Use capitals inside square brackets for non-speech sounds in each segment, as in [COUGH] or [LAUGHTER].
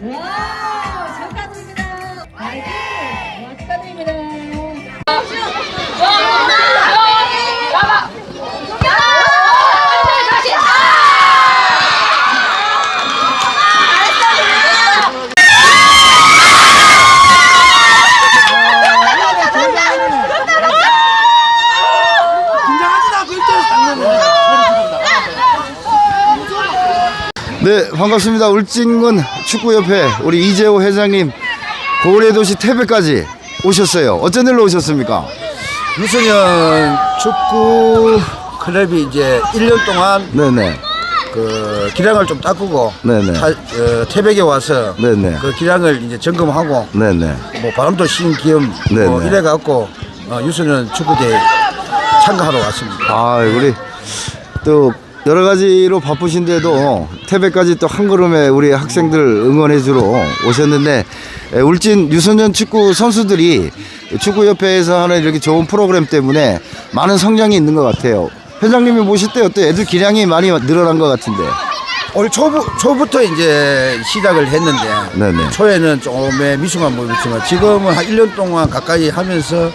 와, 네, 반갑습니다. 울진군 축구협회 우리 이재호 회장님 고래도시 태백까지 오셨어요. 어쩐 일로 오셨습니까? 유소년 축구 클럽이 이제 1년 동안 네네. 그 기량을 좀 닦고 네네. 타- 어, 태백에 와서 네네. 그 기량을 이제 점검하고 네네. 뭐 바람도 신 네네. 뭐 이래 갖고 어, 유소년 축구대회 참가하러 왔습니다. 아, 우리 또 여러 가지로 바쁘신데도 태백까지 또 한 걸음에 우리 학생들 응원해 주러 오셨는데 에, 울진 유소년 축구 선수들이 축구협회에서 하는 이렇게 좋은 프로그램 때문에 많은 성장이 있는 것 같아요. 회장님이 보실 때 어때? 애들 기량이 많이 늘어난 것 같은데. 올 초부, 초부터 이제 시작을 했는데 네네. 초에는 조금의 미숙한 모습이지만 지금은 한 1년 동안 가까이 하면서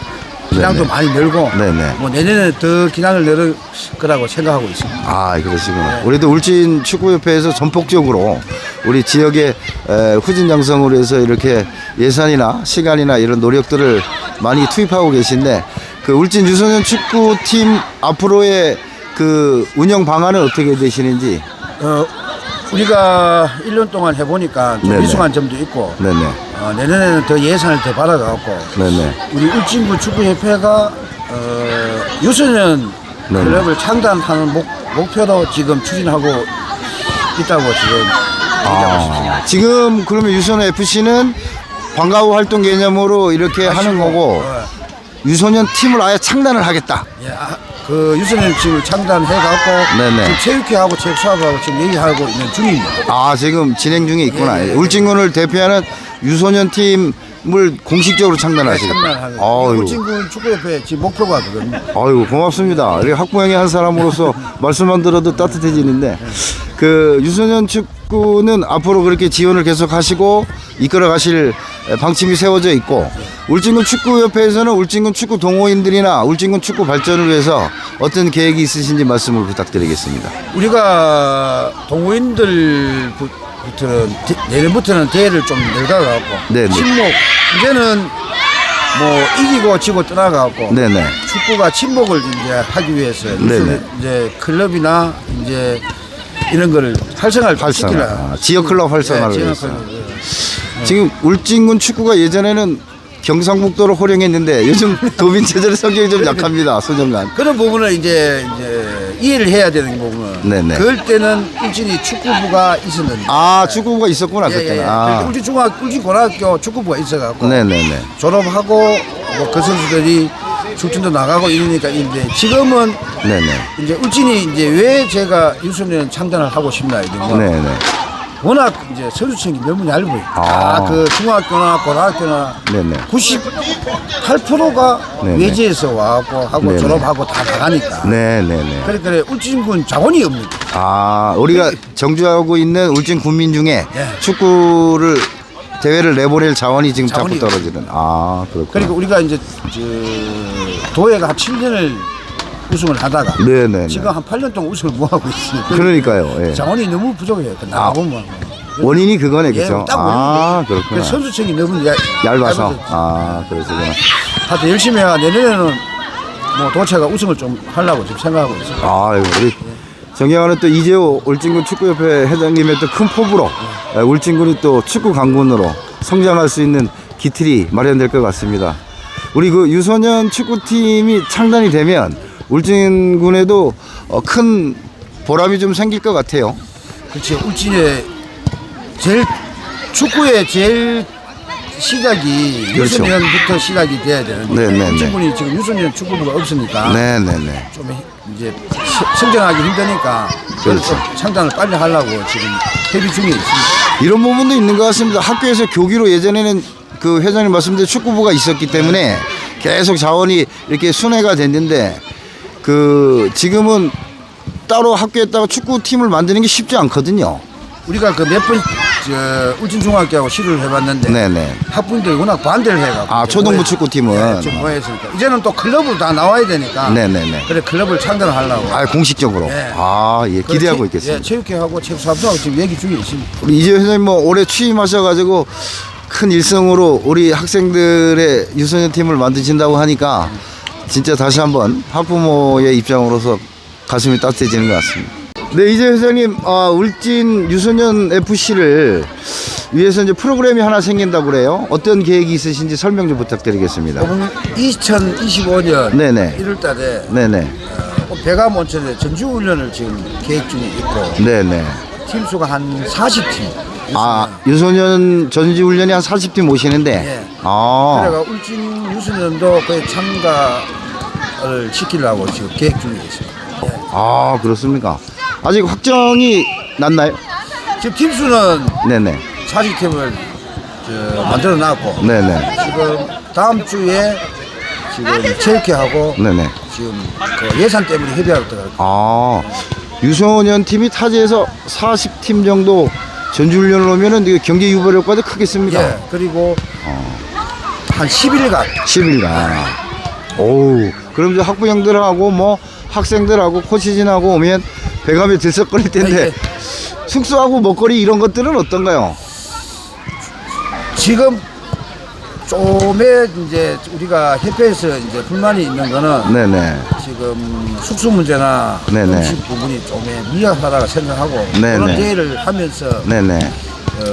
기량도 네네. 많이 늘고 네네. 뭐 내년에 더 기량을 늘을 거라고 생각하고 있습니다. 아 그러시구나. 우리도 울진 축구협회에서 전폭적으로 우리 지역의 에, 후진 양성으로 해서 이렇게 예산이나 시간이나 이런 노력들을 많이 투입하고 계신데 그 울진 유소년 축구팀 앞으로의 그 운영 방안은 어떻게 되시는지. 어, 우리가 1년 동안 해보니까 좀 네네. 미숙한 점도 있고 네네. 어, 내년에는 더 예산을 더 받아갖고 네네. 우리 울진구 축구협회가 어, 유소년 네네. 클럽을 창단하는 목, 목표로 지금 추진하고 있다고 지금 얘기하고. 아, 지금 그러면 유소년 FC는 방과후 활동 개념으로 이렇게 하는 거고 어, 유소년 팀을 아예 창단을 하겠다. 예, 아, 그 유소년 팀을 창단해갖고 네네. 지금 체육회하고 체육수업하고 지금 얘기하고 있는 중입니다. 아 지금 진행 중에 있구나. 예, 예, 예. 울진군을 대표하는 유소년 팀을 공식적으로 창단하시겠다. 창단하는 아유, 울진군 축구협회 지금 목표가 그겁니다. 아유 고맙습니다. 이렇게 학부형의 한 사람으로서 [LAUGHS] 말씀만 들어도 따뜻해지는데 그 유소년 축구는 앞으로 그렇게 지원을 계속하시고 이끌어가실 방침이 세워져 있고 울진군 축구협회에서는 울진군 축구 동호인들이나 울진군 축구 발전을 위해서 어떤 계획이 있으신지 말씀을 부탁드리겠습니다. 우리가 동호인들 부 터는 대- 내년부터는 대회를 좀 늘려가갖고 네네. 친목 이제는 뭐 이기고 지고 떠나가갖고 네네. 축구가 친목을 이제 하기 위해서 네네. 이제 클럽이나 이제 이런 거를 활성화를 좀 활성화. 시키라. 아, 지역 클럽 활성화를 네, 위해서. 클럽. 지금 울진군 축구가 예전에는 경상북도로 호령했는데 요즘 도민 체제의 성격이 좀 약합니다. 소년간. 그런 부분을 이제 이제 이해를 해야 되는 부분은 네네. 그럴 때는 울진이 축구부가 있었는데 아 축구부가 있었구나 예, 예, 그때는. 예. 아. 울진 중학 울진 고등학교 축구부가 있어갖고 네네네. 졸업하고 뭐 그 선수들이 출전도 나가고 이러니까 이제 지금은 네네. 이제 울진이 이제 왜 제가 유소년 창단을 하고 싶나 이런 거 네네. 워낙 이제 선수층이 너무 얇아요. 아. 다그 중학교나 고등학교나 네네. 98%가 네네. 외지에서 와갖고 하고 네네. 졸업하고 다 나가니까. 네네네. 그래 그래 울진군 자원이 없는 거예요. 아 우리가 정주하고 있는 울진 군민 중에 예. 축구를 대회를 내보낼 자원이 지금 자원이 자꾸 떨어지는. 아 그렇구나. 그러니까 우리가 이제 저 도예가 한 7년을 우승을 하다가 네네네. 지금 한 8년 동안 우승을 못 하고 있어요. 그러니까요. 예. 자원이 너무 부족해요. 그 나가보면. 원인이 그거네 예, 그죠? 딱 아 원인이. 그렇구나. 그 선수층이 너무 얇, 얇아서. 아 그러시구나. 하여튼 열심히 해야 내년에는 뭐 도체가 우승을 좀 하려고 지금 생각하고 있어요. 아, 우리 정경하는 또 이재호 울진군 축구협회 회장님의 또 큰 포부로 에, 울진군이 또 축구 강군으로 성장할 수 있는 기틀이 마련될 것 같습니다. 우리 그 유소년 축구팀이 창단이 되면 울진군에도 어, 큰 보람이 좀 생길 것 같아요. 그렇지. 울진의 제일 축구의 제일 시작이 그렇죠. 유소년부터 시작이 돼야 되는데 네, 네, 네. 울진군이 지금 유소년 축구부가 없으니까 네네네. 좀 이제 시- 성장하기 힘드니까 그렇죠. 좀 창단을 빨리 하려고 지금 협의 중에 있습니다. 이런 부분도 있는 것 같습니다. 학교에서 교기로 예전에는 그 회장님 말씀대로 축구부가 있었기 때문에 계속 자원이 이렇게 순회가 됐는데 그 지금은 따로 학교에다가 축구팀을 만드는 게 쉽지 않거든요. 우리가 그 몇번저 울진 중학교하고 시도를 해봤는데 네네. 학부모들이 워낙 반대를 해가지고 아, 초등부 축구팀은? 네, 지금 뭐했으니까 이제는 또 클럽으로 다 나와야 되니까 네네네. 그래 클럽을 창단을 하려고 아, 공식적으로. 네. 아, 예, 기대하고 그 체- 있겠습니다. 예, 체육회하고 체육사업소하고 지금 얘기 중에 있습니다. 우리 이재 회장님 뭐 올해 취임하셔가지고 큰 일성으로 우리 학생들의 유소년 팀을 만드신다고 하니까 진짜 다시 한번 학부모의 입장으로서 가슴이 따뜻해지는 것 같습니다. 네, 이재 회장님, 아, 울진 유소년 FC를 위해서 이제 프로그램이 하나 생긴다고 그래요. 어떤 계획이 있으신지 설명 좀 부탁드리겠습니다. 2025년 네네. 1월 달에 네네. 배감 온천에 전주 훈련을 지금 계획 중에 있고 네네. 팀 수가 한 40팀 아, 유소년 전지 훈련이 한 40팀 오시는데. 예. 아. 그래가 울진 유소년도 거의 참가를 시키려고 지금 계획 중에 있습니다. 예. 아 그렇습니까? 아직 확정이 났나요? 지금 팀 수는 네네 40팀을 만들어 놨고 네네 지금 다음 주에 지금 체육회하고 네네 지금 그 예산 때문에 협의하러 들어갈. 아 유소년 팀이 타지에서 40팀 정도 전주훈련을 오면은 이게 경기 유발 효과도 크겠습니다. 예, 그리고 한 10일간 10일간. 오우 그럼 이제 학부형들하고 뭐 학생들하고 코치진하고 오면 배감이 들썩거릴 텐데 예. 숙소하고 먹거리 이런 것들은 어떤가요? 지금 좀에 이제 우리가 협회에서 이제 불만이 있는 거는 네네 지금 숙소 문제나 네네. 음식 부분이 좀에 미약하다고 생각하고 네네. 그런 대회를 하면서 네네 어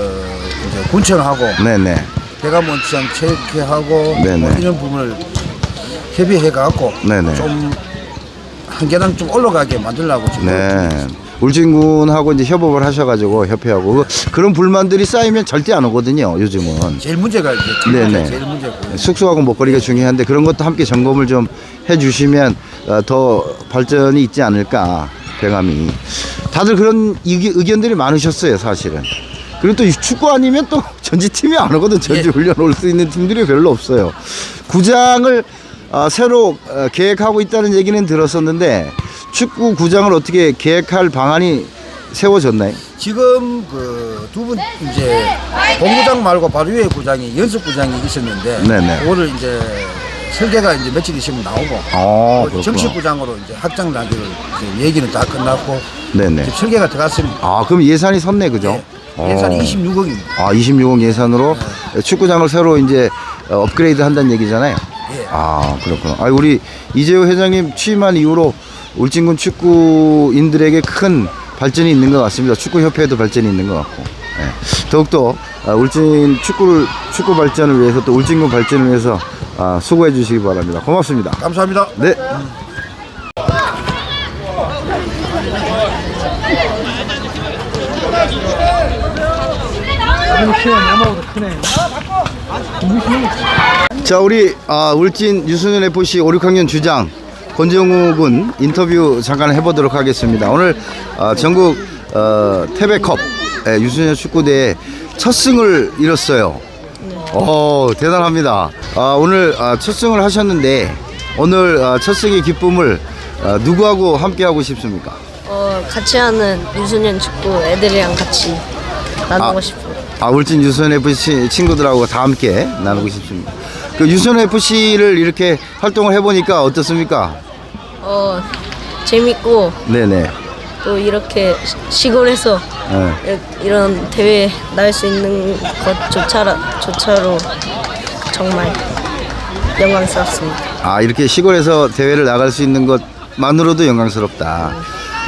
이제 군청하고 네네 대감원청 체육회하고 네네. 뭐 이런 부분을 협의해 갖고 네네. 좀 한 계단 좀 올라가게 만들려고 지금 네. 울진군하고 이제 협업을 하셔가지고 협회하고 그- 그런 불만들이 쌓이면 절대 안 오거든요. 요즘은 제일 문제가 이제 그 네네. 제일 문제고 숙소하고 먹거리가 중요한데 그런 것도 함께 점검을 좀 해주시면 어, 더 발전이 있지 않을까 배감이 다들 그런 의견들이 많으셨어요 사실은. 그리고 또 축구 아니면 또 [LAUGHS] 전지팀이 안 오거든 전지 훈련 올 수 있는 팀들이 별로 없어요. 구장을 어, 새로 어, 계획하고 있다는 얘기는 들었었는데 축구 구장을 어떻게 계획할 방안이 세워졌나요? 지금 그 두 분 이제 본구장 말고 바로 위에 구장이 연습 구장이 있었는데 네네. 그거를 이제 설계가 이제 며칠 있으면 나오고 아, 그. 정식 구장으로 이제 확장 단지를 이제 얘기는 다 끝났고 네네. 지금 설계가 들어갔습니다. 아 그럼 예산이 섰네 그죠? 예, 예산이 어. 26억입니다. 아, 26억 예산으로 축구장을 새로 이제 어, 업그레이드 한다는 얘기잖아요. 예. 아, 그렇구나. 아, 우리 이재호 회장님 취임한 이후로 울진군 축구인들에게 큰 발전이 있는 것 같습니다. 축구협회에도 발전이 있는 것 같고. 예. 더욱더 아, 울진 축구를 축구 발전을 위해서 또 울진군 발전을 위해서 아, 수고해 주시기 바랍니다. 고맙습니다. 감사합니다. 네. 자 우리 아, 울진 유소년 FC 5, 6학년 주장 권정우 군 인터뷰 잠깐 해보도록 하겠습니다. 오늘 아, 전국 어, 태백컵 예, 유소년 축구대회 첫 승을 이뤘어요. 오 대단합니다. 아, 오늘 아, 첫 승을 하셨는데 오늘 아, 첫 승의 기쁨을 아, 누구하고 함께 하고 싶습니까? 어, 같이 하는 유소년 축구 애들이랑 같이 나누고 아. 싶어요. 아, 울진 유소년 FC 친구들하고 다 함께 나누고 싶습니다. 그 유소년 FC를 이렇게 활동을 해보니까 어떻습니까? 어, 재밌고 네네. 또 이렇게 시- 시골에서 예. 이- 이런 대회 나갈 수 있는 것조차, 조차로 정말 영광스럽습니다. 아 이렇게 시골에서 대회를 나갈 수 있는 것만으로도 영광스럽다.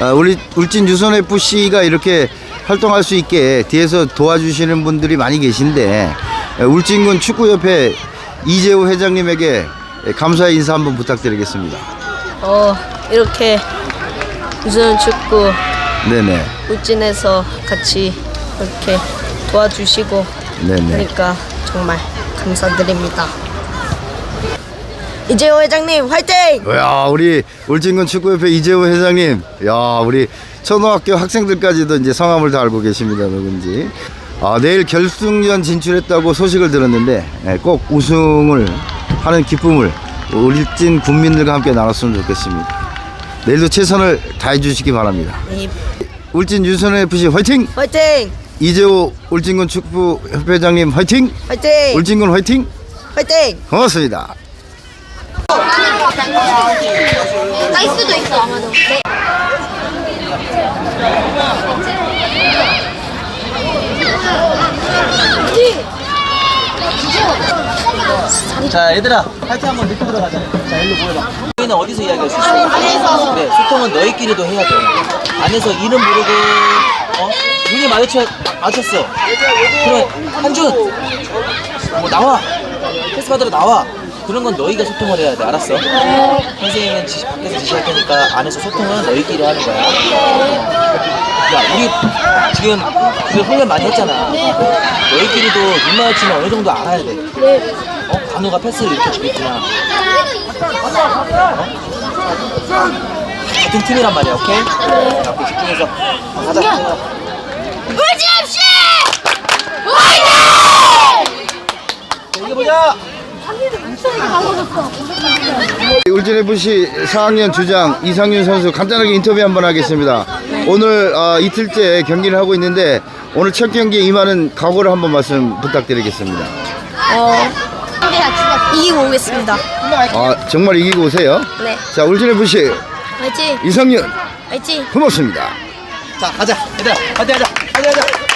아, 우리 울진 유선 FC가 이렇게 활동할 수 있게 뒤에서 도와주시는 분들이 많이 계신데 에, 울진군 축구협회 이재호 회장님에게 감사의 인사 한번 부탁드리겠습니다. 어, 이렇게 유소년 축구 네네. 울진에서 같이 이렇게 도와주시고 네네. 그러니까 정말 감사드립니다. 이재호 회장님 화이팅! 야 우리 울진군 축구협회 이재호 회장님, 야 우리 초등학교 학생들까지도 이제 성함을 다 알고 계십니다 누군지. 아 내일 결승전 진출했다고 소식을 들었는데 예, 꼭 우승을 하는 기쁨을 울진 국민들과 함께 나눴으면 좋겠습니다. 내일도 최선을 다해 주시기 바랍니다. 네, 울진 유선 FC 화이팅! 화이팅! 이재호 울진군 축구 협회장님 화이팅! 화이팅! 울진군 화이팅! 화이팅! 고맙습니다. 날 수도 있어 아마도. 네. 자 얘들아 파이팅 한번 늦고 들어가자. 자 일로 모여봐. 너희는 어디서 이야기할 수 있어? 안에서. 그래 소통은 너희끼리도 해야 돼. 안에서 이름 부르고 어? 눈이 마주쳐 마주쳤어. 그럼 한준! 뭐 나와. 패스 받으러 나와. 그런 건 너희가 소통을 해야 돼. 알았어? 선생님은 지시, 밖에서 지시할 테니까 안에서 소통은 너희끼리 하는 거야. 야 우리 지금 그 훈련 많이 했잖아. 너희끼리도 눈 마주치면 어느 정도 알아야 돼 어? 간우가 패스를 이렇게 주겠구나. 어? 같은 팀이란 말이야, 오케이? 자, 오케이, 집중해서. 가자, 가자. 울진 FC 자, 이겨보자! 울진 FC 4학년 주장 이상윤 선수 간단하게 인터뷰 한번 하겠습니다. 오늘 아, 이틀째 경기를 하고 있는데 오늘 첫 경기에 임하는 각오를 한번 말씀 부탁드리겠습니다. 어, 이기고 오겠습니다. 아, 정말 이기고 오세요. 네. 자, 울진 FC 화이팅! 이상윤 화이팅! 고맙습니다. 자, 가자. 얘들아, 가자, 가자. 가자, 가자.